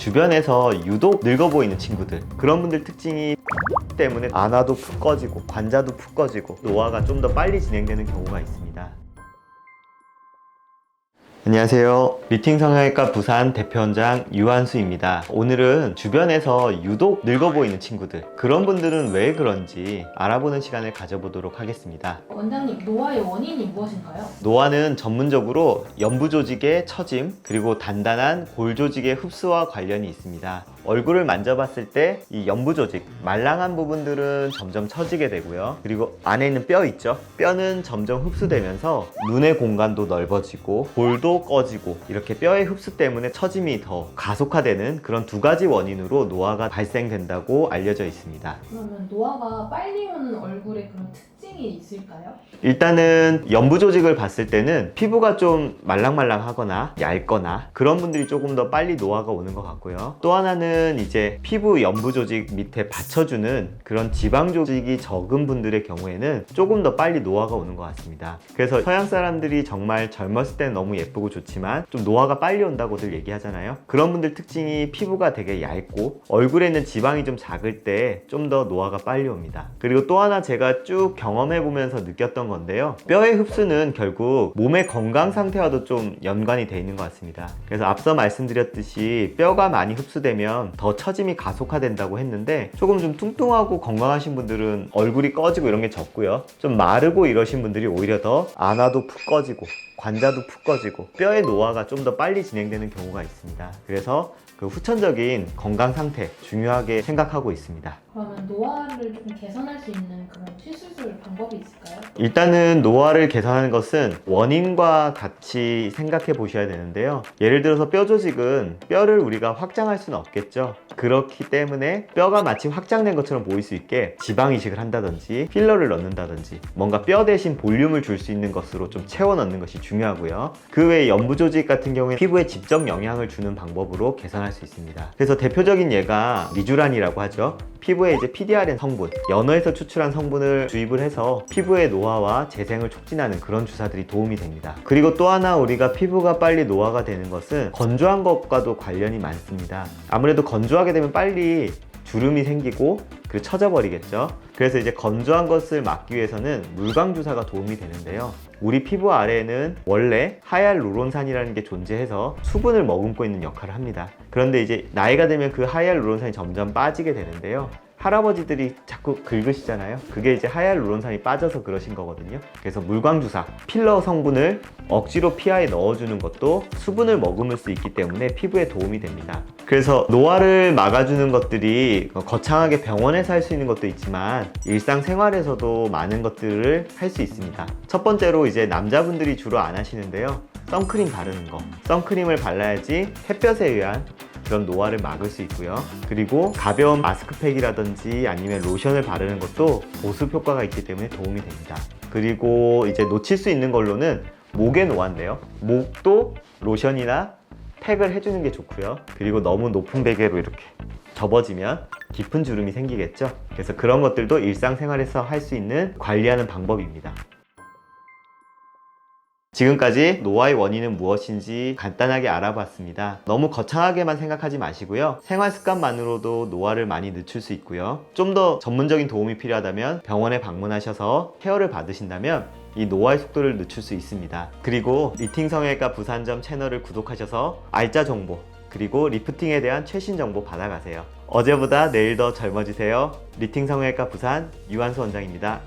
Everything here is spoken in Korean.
주변에서 유독 늙어 보이는 친구들 그런 분들 특징이 때문에 안화도 푹 꺼지고 관자도 푹 꺼지고 노화가 좀 더 빨리 진행되는 경우가 있습니다. 안녕하세요. 미팅 성형외과 부산 대표원장 유한수입니다. 오늘은 주변에서 유독 늙어 보이는 친구들, 그런 분들은 왜 그런지 알아보는 시간을 가져보도록 하겠습니다. 원장님, 노화의 원인이 무엇인가요? 노화는 전문적으로 연부 조직의 처짐 그리고 단단한 골 조직의 흡수와 관련이 있습니다. 얼굴을 만져봤을 때 이 연부 조직 말랑한 부분들은 점점 처지게 되고요. 그리고 안에 있는 뼈 있죠? 뼈는 점점 흡수되면서 눈의 공간도 넓어지고 볼도 꺼지고 이렇게 뼈의 흡수 때문에 처짐이 더 가속화되는 그런 두 가지 원인으로 노화가 발생된다고 알려져 있습니다. 그러면 노화가 빨리 오는 얼굴에 그런 특징이 있을까요? 일단은 연부 조직을 봤을 때는 피부가 좀 말랑말랑하거나 얇거나 그런 분들이 조금 더 빨리 노화가 오는 것 같고요. 또 하나는 이제 피부 연부 조직 밑에 받쳐주는 그런 지방 조직이 적은 분들의 경우에는 조금 더 빨리 노화가 오는 것 같습니다. 그래서 서양 사람들이 정말 젊었을 때는 너무 예쁘고 좋지만 좀 노화가 빨리 온다고들 얘기하잖아요. 그런 분들 특징이 피부가 되게 얇고 얼굴에 있는 지방이 좀 작을 때 좀 더 노화가 빨리 옵니다. 그리고 또 하나 제가 쭉 경험해 보면서 느꼈던 건데요. 뼈의 흡수는 결국 몸의 건강 상태와도 좀 연관이 돼 있는 것 같습니다. 그래서 앞서 말씀드렸듯이 뼈가 많이 흡수되면 더 처짐이 가속화된다고 했는데 조금 좀 뚱뚱하고 건강하신 분들은 얼굴이 꺼지고 이런 게 적고요. 좀 마르고 이러신 분들이 오히려 더 안화도 푹 꺼지고 관자도 푹 꺼지고 뼈의 노화가 좀 더 빨리 진행되는 경우가 있습니다. 그래서 그 후천적인 건강 상태 중요하게 생각하고 있습니다. 그러면 노화를 좀 개선할 수 있는 그런 치수술 방법이 있을까요? 일단은 노화를 개선하는 것은 원인과 같이 생각해 보셔야 되는데요. 예를 들어서 뼈 조직은 뼈를 우리가 확장할 수는 없겠죠. 그렇기 때문에 뼈가 마치 확장된 것처럼 보일 수 있게 지방 이식을 한다든지 필러를 넣는다든지 뭔가 뼈 대신 볼륨을 줄 수 있는 것으로 좀 채워 넣는 것이 중요하고요. 그 외에 연부 조직 같은 경우에 피부에 직접 영향을 주는 방법으로 개선할 수 있습니다. 그래서 대표적인 예가 미주란이라고 하죠. 피부에 이제 PDRN 성분, 연어에서 추출한 성분을 주입을 해서 피부의 노화 와 재생을 촉진하는 그런 주사들이 도움이 됩니다. 그리고 또 하나 우리가 피부가 빨리 노화가 되는 것은 건조한 것과도 관련이 많습니다. 아무래도 건조하게 되면 빨리 주름이 생기고 그리고 처져버리겠죠. 그래서 이제 건조한 것을 막기 위해서는 물광 주사가 도움이 되는데요. 우리 피부 아래에는 원래 하얄루론산이라는 게 존재해서 수분을 머금고 있는 역할을 합니다. 그런데 이제 나이가 들면 그 하얄루론산이 점점 빠지게 되는데요. 할아버지들이 자꾸 긁으시잖아요. 그게 이제 하얄루론산이 빠져서 그러신 거거든요. 그래서 물광주사, 필러 성분을 억지로 피하에 넣어주는 것도 수분을 머금을 수 있기 때문에 피부에 도움이 됩니다. 그래서 노화를 막아주는 것들이 거창하게 병원에서 할 수 있는 것도 있지만 일상생활에서도 많은 것들을 할 수 있습니다. 첫 번째로 이제 남자분들이 주로 안 하시는데요. 선크림 바르는 거. 선크림을 발라야지 햇볕에 의한 그런 노화를 막을 수 있고요. 그리고 가벼운 마스크팩이라든지 아니면 로션을 바르는 것도 보습 효과가 있기 때문에 도움이 됩니다. 그리고 이제 놓칠 수 있는 걸로는 목의 노화인데요. 목도 로션이나 팩을 해주는 게 좋고요. 그리고 너무 높은 베개로 이렇게 접어지면 깊은 주름이 생기겠죠. 그래서 그런 것들도 일상생활에서 할 수 있는 관리하는 방법입니다. 지금까지 노화의 원인은 무엇인지 간단하게 알아봤습니다. 너무 거창하게만 생각하지 마시고요. 생활 습관만으로도 노화를 많이 늦출 수 있고요. 좀 더 전문적인 도움이 필요하다면 병원에 방문하셔서 케어를 받으신다면 이 노화의 속도를 늦출 수 있습니다. 그리고 리팅 성형외과 부산점 채널을 구독하셔서 알짜 정보 그리고 리프팅에 대한 최신 정보 받아가세요. 어제보다 내일 더 젊어지세요. 리팅 성형외과 부산 유한수 원장입니다.